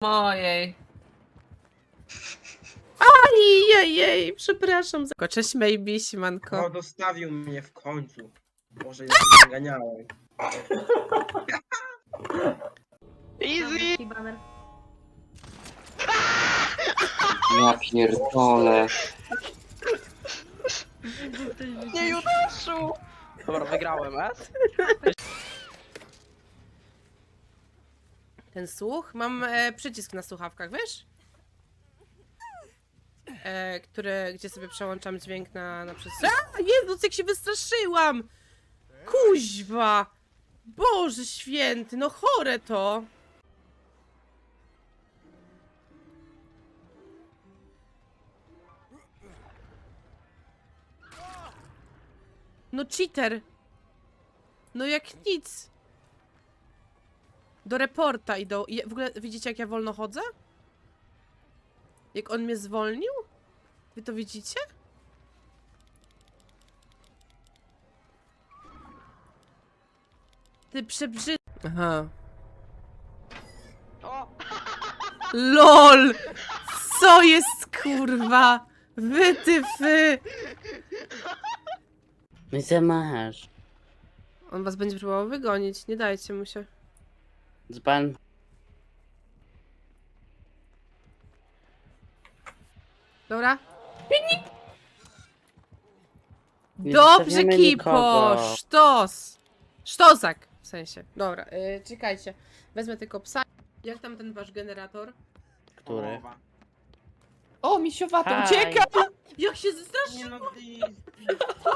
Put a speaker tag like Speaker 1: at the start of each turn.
Speaker 1: Mojej.
Speaker 2: Ojej, przepraszam. za- Cześć Maybe,
Speaker 3: No,
Speaker 2: siemanko.
Speaker 3: dostawił mnie w końcu. Boże, ja się zaganiałem.
Speaker 4: Easy!
Speaker 5: Ja pierdolę.
Speaker 4: Nie Judaszu! Dobra, wygrałem, e?
Speaker 2: Ten słuch? Mam e, przycisk na słuchawkach, wiesz? E, które, gdzie sobie przełączam dźwięk na, na przestrzeń. A, Jezus, jak się wystraszyłam! Kuźwa! Boże święty, no chore to! No cheater! No jak nic! Do reporta idą. I w ogóle widzicie, jak ja wolno chodzę? Jak on mnie zwolnił? Wy to widzicie? Ty przebrzy... Aha.
Speaker 4: O!
Speaker 2: LOL! Co jest kurwa? Wy ty fy!
Speaker 6: I co masz?
Speaker 2: On was będzie próbował wygonić, nie dajcie mu się.
Speaker 6: Dzban.
Speaker 2: Dobra?
Speaker 6: Nie
Speaker 2: Dobrze,
Speaker 6: zostawiamy
Speaker 2: Kipo!
Speaker 6: nikogo.
Speaker 2: Sztos! Sztozak! W sensie. Dobra, yy, czekajcie. Wezmę tylko psa. Jak tam ten wasz generator?
Speaker 6: Który?
Speaker 3: Połowa.
Speaker 1: O, misiowata,
Speaker 6: Hi.
Speaker 1: ucieka!
Speaker 2: Jak się zestraszył!
Speaker 3: Nie no, please.